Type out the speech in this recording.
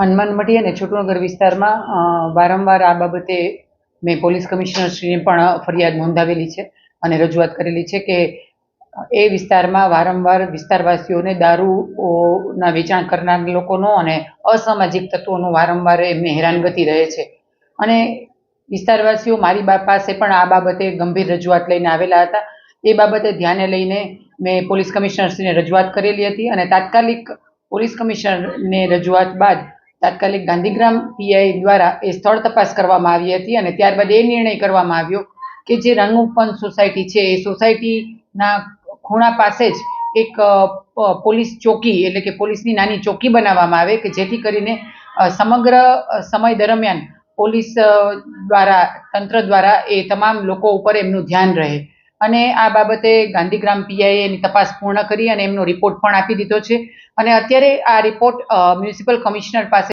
હનુમાનમઢી અને છોટુનગર વિસ્તારમાં વારંવાર આ બાબતે મેં પોલીસ કમિશનરશ્રીને પણ ફરિયાદ નોંધાવેલી છે અને રજૂઆત કરેલી છે કે એ વિસ્તારમાં વારંવાર વિસ્તારવાસીઓને દારૂના વેચાણ કરનાર લોકોનો અને અસામાજિક તત્વોનો વારંવાર એમને હેરાનગતિ રહે છે. અને વિસ્તારવાસીઓ મારી પાસે પણ આ બાબતે ગંભીર રજૂઆત લઈને આવેલા હતા. એ બાબતે ધ્યાને લઈને મેં પોલીસ કમિશનરશ્રીને રજૂઆત કરેલી હતી અને તાત્કાલિક પોલીસ કમિશનરને રજૂઆત બાદ તાત્કાલિક ગાંધીગ્રામ પીઆઈ દ્વારા એ સ્થળ તપાસ કરવામાં આવી હતી અને ત્યારબાદ એ નિર્ણય કરવામાં આવ્યો કે જે રંગુપન સોસાયટી છે, એ સોસાયટીના ખૂણા પાસે જ એક પોલીસ ચોકી એટલે કે પોલીસની નાની ચોકી બનાવવામાં આવે કે જેથી કરીને સમગ્ર સમય દરમિયાન પોલીસ દ્વારા, તંત્ર દ્વારા એ તમામ લોકો ઉપર એમનું ધ્યાન રહે. અને આ બાબતે ગાંધીગ્રામ પીઆઈએ એની તપાસ પૂર્ણ કરી અને એમનો રિપોર્ટ પણ આપી દીધો છે. અને અત્યારે આ રિપોર્ટ મ્યુનિસિપલ કમિશનર પાસે